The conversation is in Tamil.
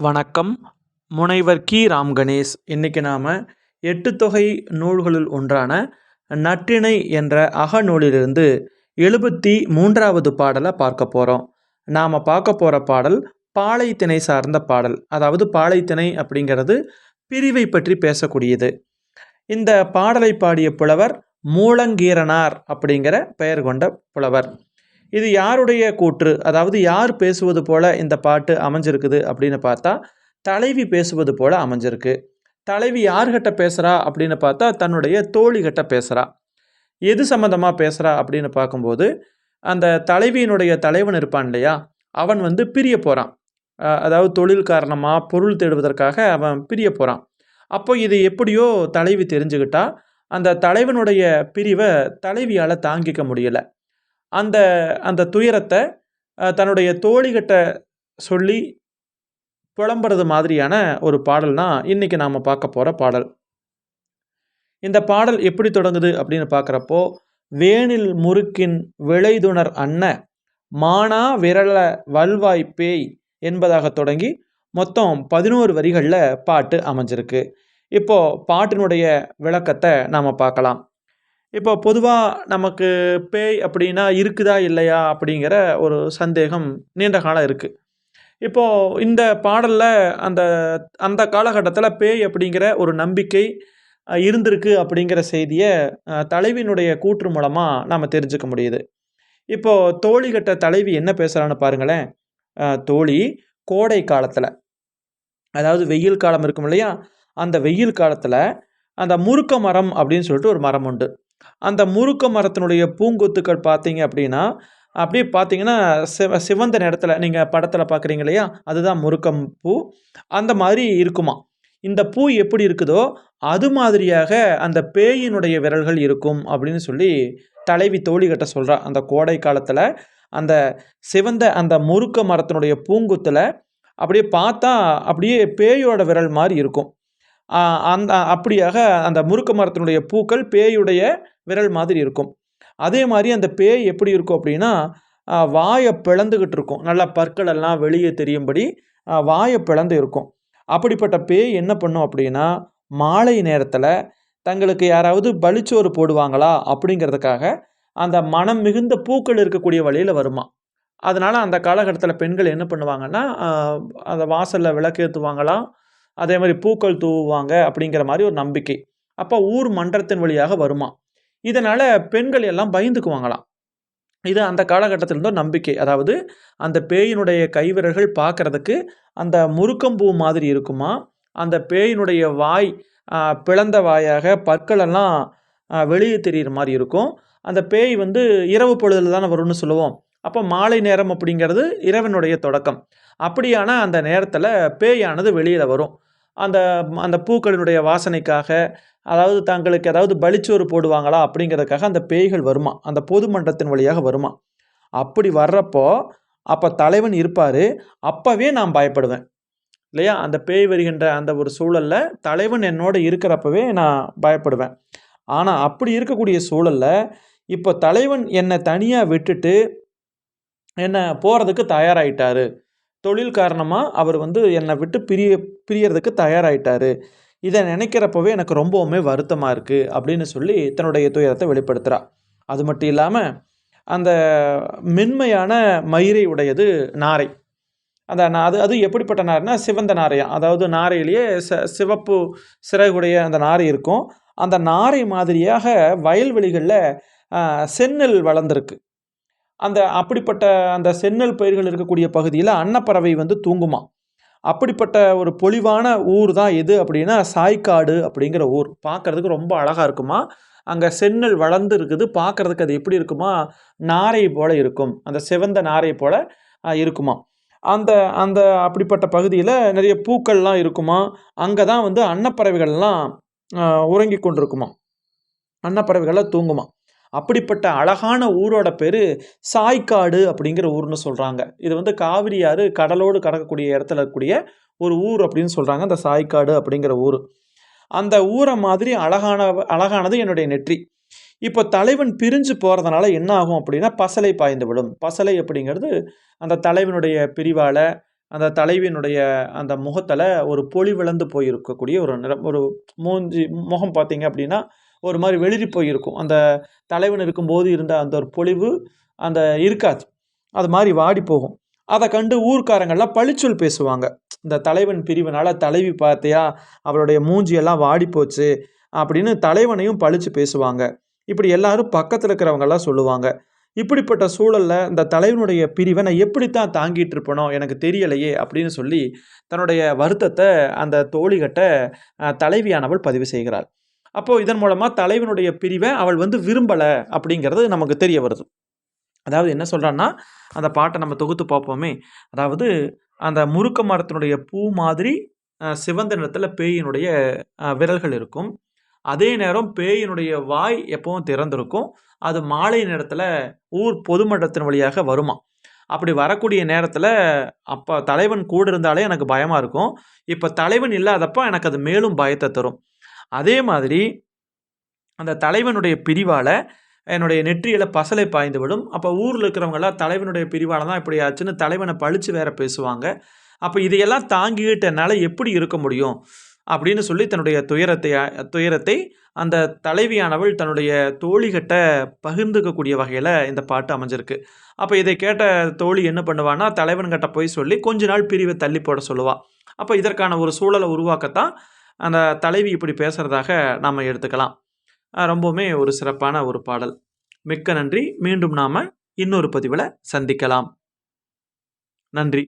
வணக்கம். முனைவர் கி. ராம் கணேஷ். இன்றைக்கி நாம் எட்டு தொகை நூல்களுள் ஒன்றான நற்றிணை என்ற அகநூலிலிருந்து எழுபத்தி மூன்றாவது பாடலை பார்க்க போகிறோம் நாம் பார்க்க போகிற பாடல் பாலைத்திணை சார்ந்த பாடல். அதாவது பாலைத்திணை அப்படிங்கிறது பிரிவை பற்றி பேசக்கூடியது. இந்த பாடலை பாடிய புலவர் மூலங்கீரனார் அப்படிங்கிற பெயர் கொண்ட புலவர். இது யாருடைய கூற்று? அதாவது யார் பேசுவது போல இந்த பாட்டு அமைஞ்சிருக்குது அப்படின்னு பார்த்தா தலைவி பேசுவது போல அமைஞ்சிருக்கு. தலைவி யார்கிட்ட பேசுகிறா அப்படின்னு பார்த்தா தன்னுடைய தோழிகிட்ட பேசுகிறா எது சம்மந்தமாக பேசுகிறா அப்படின்னு பார்க்கும்போது அந்த தலைவியினுடைய தலைவன் இருப்பான் இல்லையா அவன் வந்து பிரிய போகிறான் அதாவது தொழில் காரணமாக பொருள் தேடுவதற்காக அவன் பிரிய போகிறான் அப்போ இது எப்படியோ தலைவி தெரிஞ்சுக்கிட்டா அந்த தலைவனுடைய பிரிவை தலைவியால் தாங்கிக்க முடியலை. அந்த அந்த துயரத்தை தன்னுடைய தோழிகிட்ட சொல்லி புலம்புறது மாதிரியான ஒரு பாடல் தான் இன்றைக்கி நாம் பார்க்க போகிற பாடல். இந்த பாடல் எப்படி தொடங்குது அப்படின்னு பார்க்குறப்போ வேனில் முறுக்கின் விளைதுணர் அன்ன மானா விரல வல்வாய் பேய் என்பதாக தொடங்கி மொத்தம் பதினோரு வரிகளில் பாட்டு அமைஞ்சிருக்கு. இப்போது பாட்டினுடைய விளக்கத்தை நாம் பார்க்கலாம். இப்போ பொதுவாக நமக்கு பேய் அப்படின்னா இருக்குதா இல்லையா அப்படிங்கிற ஒரு சந்தேகம் நீண்ட காலம் இருக்குது இப்போது இந்த பாடலில் அந்த அந்த காலகட்டத்தில் பேய் அப்படிங்கிற ஒரு நம்பிக்கை இருந்திருக்கு அப்படிங்கிற செய்தியை தலைவியினுடைய கூற்று மூலமாக நாம் தெரிஞ்சுக்க முடியுது. இப்போது தோழி கட்ட தலைவி என்ன பேசுகிறான்னு பாருங்களேன். தோழி கோடை காலத்தில் அதாவது வெயில் காலம் இருக்கும் இல்லையா? அந்த வெயில் காலத்தில் அந்த முறுக்க மரம் அப்படின்னு சொல்லிட்டு ஒரு மரம் உண்டு. அந்த முறுக்க மரத்தினுடைய பூங்கொத்துக்கள் பார்த்தீங்க அப்படின்னா அப்படியே பார்த்தீங்கன்னா சிவ சிவந்த நேரத்தில் நீங்கள் படத்தில் பார்க்குறீங்க இல்லையா? அதுதான் முறுக்கம் பூ. அந்த மாதிரி இருக்குமா? இந்த பூ எப்படி இருக்குதோ அது மாதிரியாக அந்த பேயினுடைய விரல்கள் இருக்கும் அப்படின்னு சொல்லி தலைவி தோழிகிட்ட சொல்கிறா அந்த கோடை காலத்தில் அந்த சிவந்த அந்த முறுக்க மரத்தினுடைய பூங்குத்தில் அப்படியே பார்த்தா அப்படியே பேயோட விரல் மாதிரி இருக்கும். அந்த அப்படியாக அந்த முறுக்க மரத்தினுடைய பூக்கள் பேயுடைய விரல் மாதிரி இருக்கும். அதே மாதிரி அந்த பேய் எப்படி இருக்கும் அப்படின்னா வாயை பிளந்துக்கிட்டு இருக்கும். நல்லா பற்கள் எல்லாம் வெளியே தெரியும்படி வாயை பிளந்து இருக்கும். அப்படிப்பட்ட பேய் என்ன பண்ணும் அப்படின்னா மாலை நேரத்தில் தங்களுக்கு யாராவது பலிச்சோறு போடுவாங்களா அப்படிங்கிறதுக்காக அந்த மனம் மிகுந்த பூக்கள் இருக்கக்கூடிய வழியில் வருமா. அதனால் அந்த காலகட்டத்தில் பெண்கள் என்ன பண்ணுவாங்கன்னா அந்த வாசலில் விளக்கேற்றுவாங்களாம் அதே மாதிரி பூக்கள் தூவுவாங்க அப்படிங்கிற மாதிரி ஒரு நம்பிக்கை. அப்போ ஊர் மன்றத்தின் வழியாக வருமா? இதனால் பெண்கள் எல்லாம் பயந்துக்குவாங்களாம். இது அந்த காலகட்டத்தில் இருந்தோ நம்பிக்கை. அதாவது அந்த பேயினுடைய கைவிரல்கள் பார்க்கறதுக்கு அந்த முறுக்கம்பூ மாதிரி இருக்குமா? அந்த பேயினுடைய வாய் பிளந்த வாயாக பற்களெல்லாம் வெளியே தெரிகிற மாதிரி இருக்கும். அந்த பேய் வந்து இரவு பொழுதில் தானே வரும்னு சொல்லுவோம். அப்போ மாலை நேரம் அப்படிங்கிறது இரவனுடைய தொடக்கம். அப்படியான அந்த நேரத்தில் பேயானது வெளியில் வரும். அந்த அந்த பூக்களினுடைய வாசனைக்காக அதாவது தங்களுக்கு ஏதாவது பலிச்சோறு போடுவாங்களா அப்படிங்கிறதுக்காக அந்த பேய்கள் வருமா? அந்த பொது மன்றத்தின் வழியாக வருமா? அப்படி வர்றப்போ அப்போ தலைவன் இருப்பார். அப்போவே நான் பயப்படுவேன். இல்லையா? அந்த பேய் வருகின்ற அந்த ஒரு சூழலில் தலைவன் என்னோட இருக்கிறப்பவே நான் பயப்படுவேன். ஆனால் அப்படி இருக்கக்கூடிய சூழலில் இப்போ தலைவன் என்னை தனியாக விட்டுட்டு என்னை போகிறதுக்கு தயாராகிட்டாரு தொழில் காரணமாக அவர் வந்து என்னை விட்டு பிரிய பிரியறதுக்கு தயாராகிட்டார் இதை நினைக்கிறப்பவே எனக்கு ரொம்பவுமே வருத்தமாக இருக்குது அப்படின்னு சொல்லி தன்னுடைய துயரத்தை வெளிப்படுத்துகிறா அது மட்டும் இல்லாமல் அந்த மென்மையான மயிரை உடையது நாரை. அந்த அது அது எப்படிப்பட்ட நாரைனா சிவந்த நாரையா. அதாவது நாரையிலேயே ச சிவப்பு சிறகுடைய அந்த நாரை இருக்கும். அந்த நாரை மாதிரியாக வயல்வெளிகளில் செந்நெல் வளர்ந்துருக்கு. அந்த அப்படிப்பட்ட அந்த செந்நெல் பயிர்கள் இருக்கக்கூடிய பகுதியில் அன்னப்பறவை வந்து தூங்குமா? அப்படிப்பட்ட ஒரு பொலிவான ஊர் தான் எது அப்படின்னா சாய்க்காடு அப்படிங்கிற ஊர். பார்க்குறதுக்கு ரொம்ப அழகாக இருக்குமா? அங்கே செந்நெல் வளர்ந்து இருக்குது. பார்க்குறதுக்கு அது எப்படி இருக்குமா? நாரை போல் இருக்கும். அந்த சிவந்த நாரை போல் இருக்குமா? அந்த அந்த அப்படிப்பட்ட பகுதியில் நிறைய பூக்கள்லாம் இருக்குமா? அங்கே தான் வந்து அன்னப்பறவைகள்லாம் உறங்கி கொண்டிருக்குமா? அன்னப்பறவைகள்லாம் தூங்குமா? அப்படிப்பட்ட அழகான ஊரோட பேர் சாய்க்காடு அப்படிங்கிற ஊர்னு சொல்கிறாங்க இது வந்து காவிரி ஆறு கடலோடு கடக்கக்கூடிய இடத்துல இருக்கக்கூடிய ஒரு ஊர் அப்படின்னு சொல்கிறாங்க அந்த சாய்க்காடு அப்படிங்கிற ஊர். அந்த ஊரை மாதிரி அழகான அழகானது என்னுடைய நெற்றி. இப்போ தலைவன் பிரிஞ்சு போகிறதுனால என்ன ஆகும் அப்படின்னா பசலை பாய்ந்து விடும். பசலை அப்படிங்கிறது அந்த தலைவனுடைய பிரிவால் அந்த தலைவியினுடைய அந்த முகத்தில் ஒரு பொலிவிழந்து போயிருக்கக்கூடிய ஒரு நிறம் ஒரு மூஞ்சி முகம் பார்த்தீங்க அப்படின்னா ஒரு மாதிரி வெளிரி போயிருக்கும். அந்த தலைவன் இருக்கும்போது இருந்த அந்த ஒரு பொழிவு அந்த இருக்காது. அது மாதிரி வாடி போகும். அதை கண்டு ஊர்க்காரங்கள்லாம் பழிச்சொல் பேசுவாங்க. இந்த தலைவன் பிரிவினால தலைவி பார்த்தியா அவளுடைய மூஞ்சியெல்லாம் வாடி போச்சு அப்படின்னு தலைவனையும் பழிச்சு பேசுவாங்க. இப்படி எல்லாரும் பக்கத்தில் இருக்கிறவங்கெல்லாம் சொல்லுவாங்க. இப்படிப்பட்ட சூழலில் இந்த தலைவனுடைய பிரிவை நான் எப்படித்தான் தாங்கிட்டு இருப்பனோ எனக்கு தெரியலையே அப்படின்னு சொல்லி தன்னுடைய வருத்தத்தை அந்த தோழிகட்ட தலைவியானவள் பதிவு செய்கிறாள். அப்போது இதன் மூலமாக தலைவனுடைய பிரிவை அவள் வந்து விரும்பலை அப்படிங்கிறது நமக்கு தெரிய வருது. அதாவது என்ன சொல்கிறான்னா அந்த பாட்டை நம்ம தொகுத்து பார்ப்போமே. அதாவது அந்த முறுக்க மரத்தினுடைய பூ மாதிரி சிவந்த நிறத்தில் பேயினுடைய விரல்கள் இருக்கும். அதே நேரம் பேயினுடைய வாய் எப்பவும் திறந்திருக்கும். அது மாலை நேரத்தில் ஊர் பொதுமன்றத்தின் வழியாக வருமா. அப்படி வரக்கூடிய நேரத்தில் அப்போ தலைவன் கூட இருந்தாலே எனக்கு பயமாக இருக்கும். இப்போ தலைவன் இல்லாதப்போ எனக்கு அது மேலும் பயத்தை தரும். அதே மாதிரி அந்த தலைவனுடைய பிரிவால் என்னுடைய நெற்றியில் பசலை பாய்ந்து விடும். அப்போ ஊரில் இருக்கிறவங்களாம் தலைவனுடைய பிரிவால் தான் இப்படி ஆச்சுன்னு தலைவனை பழித்து வேற பேசுவாங்க. அப்போ இதையெல்லாம் தாங்கிக்கிட்ட என்னால் எப்படி இருக்க முடியும்? அப்படின்னு சொல்லி தன்னுடைய துயரத்தை துயரத்தை அந்த தலைவியானவள் தன்னுடைய தோழிகிட்ட பகிர்ந்துக்கக்கூடிய வகையில் இந்த பாட்டு அமைஞ்சிருக்கு. அப்போ இதை கேட்ட தோழி என்ன பண்ணுவான்னா தலைவன்கிட்ட போய் சொல்லி கொஞ்ச நாள் பிரிவை தள்ளி போட சொல்லுவாள் அப்போ இதற்கான ஒரு சூழலை உருவாக்கத்தான் அந்த தலைவி இப்படி பேசுகிறதாக நாம் எடுத்துக்கலாம். ரொம்பவுமே ஒரு சிறப்பான ஒரு பாடல். மிக்க நன்றி. மீண்டும் நாம் இன்னொரு பதிவில் சந்திக்கலாம். நன்றி.